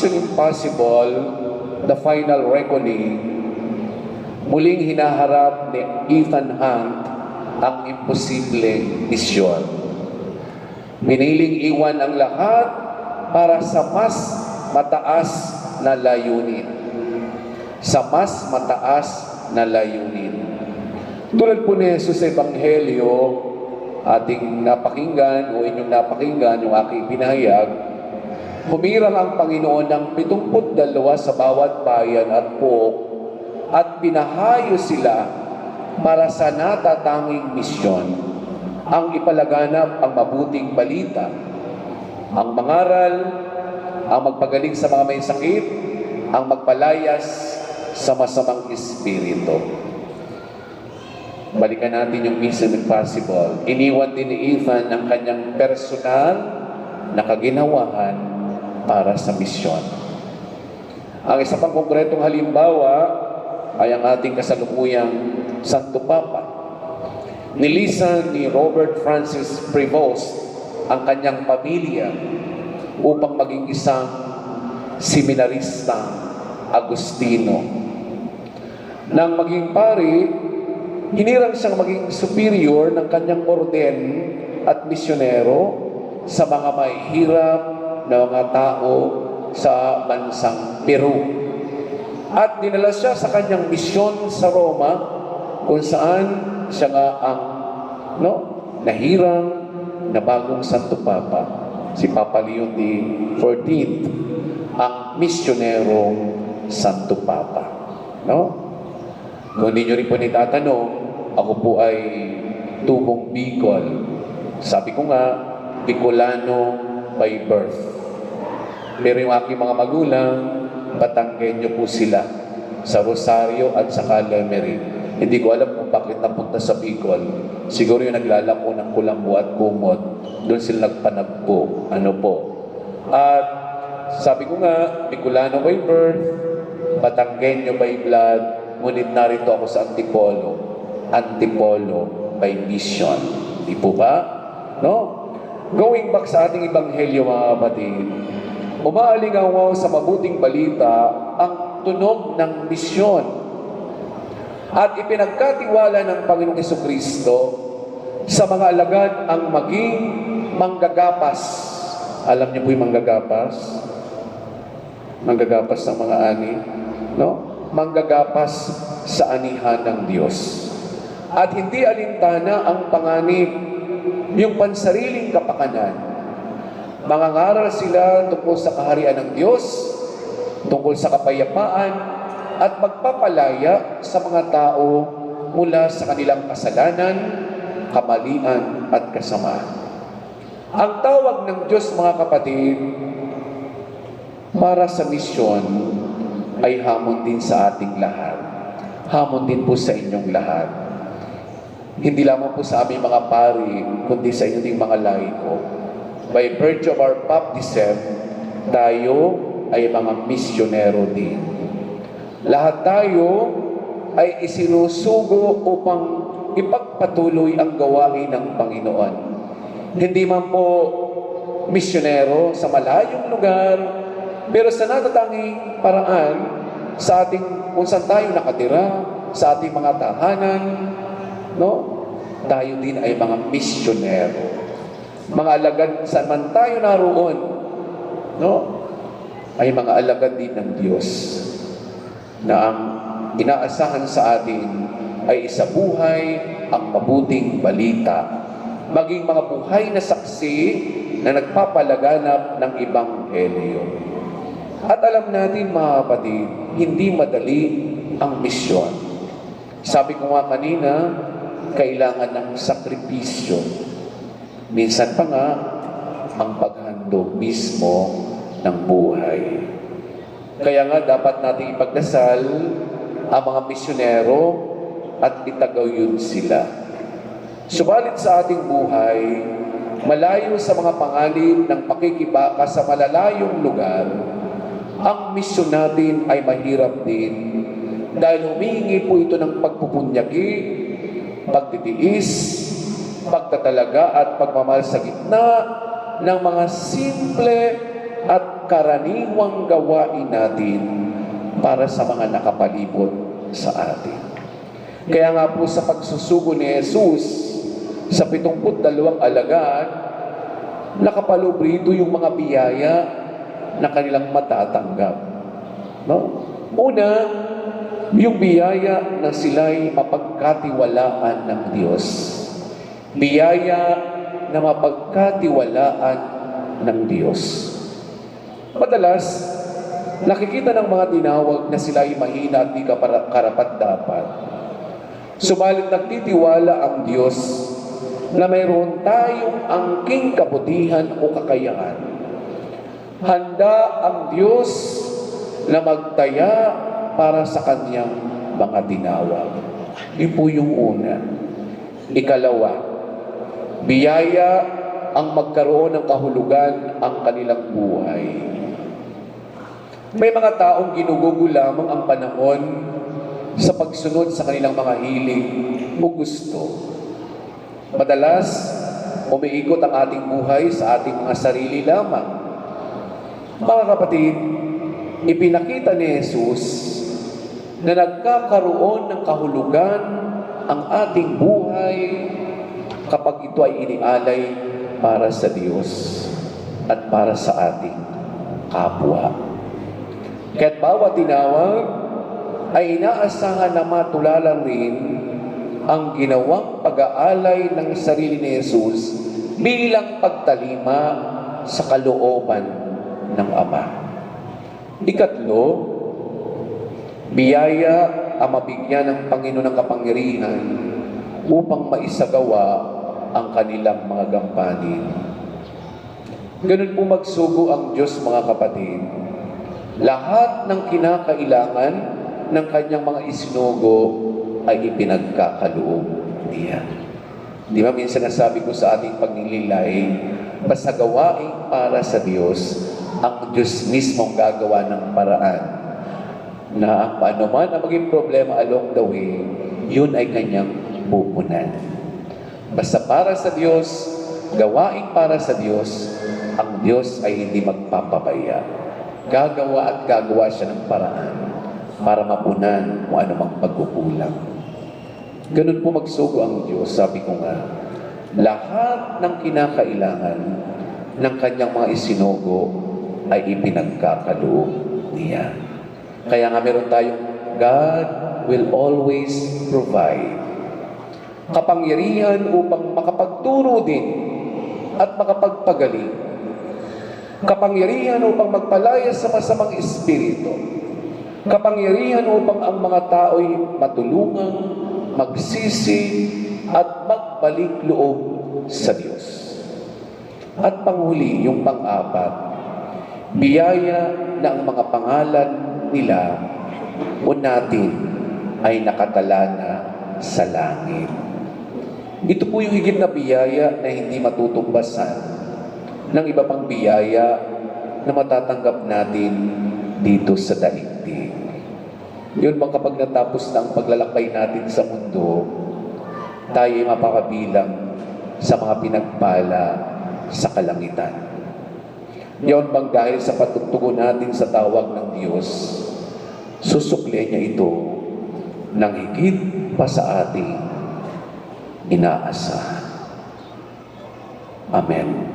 Mission Impossible, The Final Reckoning, muling hinaharap ni Ethan Hunt ang imposibleng misyon. Piniling iwan ang lahat para sa mas mataas na layunin. Sa mas mataas na layunin. Tulad po ni Jesus sa Ebanghelyo, ating napakinggan o inyong napakinggan, yung aking pinahayag, humirang ang Panginoon ng 72 sa bawat bayan at pook at pinahayo sila para sa natatanging misyon ang ipalaganap ang mabuting balita, ang mangaral, ang magpagaling sa mga may sakit, ang magpalayas sa masamang espiritu. Balikan natin yung Mission Impossible. Iniwan din ni Ethan ang kanyang personal na kaginawahan para sa misyon. Ang isa pang konkretong halimbawa ay ang ating kasalukuyang Santo Papa. Nilisan ni Robert Francis Prevost ang kanyang pamilya upang maging isang seminaristang Agustino. Nang maging pari, hinirang siyang maging superior ng kanyang orden at misyonero sa mga mahihirap na mga tao sa bansang Peru. At dinala siya sa kanyang misyon sa Roma kung saan siya nga ang no, nahirang na bagong Santo Papa, si Papa Leon XIV, ang misyonerong Santo Papa. No? Kung hindi nyo rin po nitatanong, ako po ay tubong Bicol. Sabi ko nga, Bicolano by birth. Pero yung aking mga magulang, Batanggenyo po sila sa Rosario at sa Calamery. Hindi ko alam kung bakit napunta sa Bicol. Siguro yung naglalako ng kulambo at kumot, doon sila nagpanagpo. Ano po? At sabi ko nga, Bicolano by birth, Batanggenyo by blood, ngunit narito ako sa Antipolo. Antipolo by mission. Di po ba? No? Going back sa ating ebanghelyo mga kapatid, umaalingaw sa mabuting balita ang tunog ng misyon at ipinagkatiwala ng Panginoong Kristo sa mga alagad ang maging manggagapas. Alam niyo po yung manggagapas? Manggagapas ng mga ani. No? Manggagapas sa anihan ng Diyos. At hindi alintana ang panganib, yung pansariling kapakanan. Mangangaral sila tungkol sa kaharian ng Diyos, tungkol sa kapayapaan, at magpapalaya sa mga tao mula sa kanilang kasalanan, kamalian, at kasamaan. Ang tawag ng Diyos, mga kapatid, para sa misyon ay hamon din sa ating lahat. Hamon din po sa inyong lahat. Hindi lamang po sa aming mga pari, kundi sa inyong mga laiko. By virtue of our baptism, tayo ay mga misyonero din. Lahat tayo ay isinusugo upang ipagpatuloy ang gawain ng Panginoon. Hindi man po misyonero sa malayong lugar, pero sa natatanging paraan, sa ating, kung saan tayo nakatira, sa ating mga tahanan, no? Tayo din ay mga misyonero. Mga alagad, saan man tayo naroon, no? Ay mga alagad din ng Diyos na ang inaasahan sa atin ay isa buhay ang mabuting balita. Maging mga buhay na saksi na nagpapalaganap ng Ebanghelyo. At alam natin mga kapatid, hindi madali ang misyon. Sabi ko nga kanina, kailangan ng sakripisyo. Minsan pa nga, ang paghandog mismo ng buhay. Kaya nga dapat nating ipagdasal ang mga misyonero at itagawin sila. Subalit sa ating buhay, malayo sa mga pangalip ng pakikibaka sa malalayong lugar, ang misyon natin ay mahirap din dahil humihingi po ito ng pagpupunyagi, pagtitiis, pagtatalaga at pagmamahal sa gitna ng mga simple at karaniwang gawain natin para sa mga nakapalibot sa atin. Kaya nga po sa pagsusugo ni Jesus sa 72 alagaan, nakapalubrito yung mga biyaya na kanilang matatanggap. No? Una, yung biyaya na sila'y mapagkatiwalaan ng Diyos. Biyaya na mapagkatiwalaan ng Diyos. Madalas, nakikita ng mga tinawag na sila'y mahina at di karapat-dapat. Subalit nagtitiwala ang Diyos na mayroon tayong angking kabutihan o kakayahan. Handa ang Diyos na magtaya para sa kanyang mga tinawag. Yun po yung una. Ikalawa, biyaya ang magkaroon ng kahulugan ang kanilang buhay. May mga taong ginugugo lamang ang panahon sa pagsunod sa kanilang mga hiling o gusto. Madalas, umiikot ang ating buhay sa ating mga sarili lamang. Mga kapatid, ipinakita ni Jesus na nagkakaroon ng kahulugan ang ating buhay kapag ito ay inialay para sa Diyos at para sa ating kapwa. Kaya't bawat tinawag ay inaasahan na matulala rin ang ginawang pag-aalay ng sarili ni Jesus bilang pagtalima sa kalooban ng Ama. Ikatlo, biyaya ang mabigyan ng Panginoon ng kapangyarihan upang maisagawa ang kanilang mga gampanin. Ganun po magsugo ang Diyos mga kapatid. Lahat ng kinakailangan ng kanyang mga isinugo ay ipinagkakaloob niya. Di ba minsan nasabi ko sa ating pagnililay, basta gawain para sa Diyos, ang Diyos mismo ang gagawa ng paraan na paano man ang maging problema along the way, yun ay kanyang pupunan. Basta para sa Diyos, gawain para sa Diyos, ang Diyos ay hindi magpapabaya. Gagawa at gagawa siya ng paraan para mapunan kung anumang pagkukulang. Ganun po magsugo ang Diyos. Sabi ko nga, lahat ng kinakailangan ng kanyang mga isinugo ay ipinagkakaloob niya. Kaya nga meron tayong God will always provide kapangyarihan upang makapagturo din at makapagpagaling. Kapangyarihan upang magpalaya sa masamang espiritu. Kapangyarihan upang ang mga tao'y matulungan, magsisi, at magbalik loob sa Diyos. At panghuli, yung pang-apat, biyaya na ang mga pangalan nila o natin ay nakatala na sa langit. Ito po yung higit na biyaya na hindi matutumbasan ng iba pang biyaya na matatanggap natin dito sa daigdig. Yun bang kapag natapos na ang paglalakbay natin sa mundo, tayo ay mapakabilang sa mga pinagpala sa kalangitan. Yun bang dahil sa patutugon natin sa tawag ng Diyos, susukli niya ito ng higit pa sa ating inaasahan. Amen.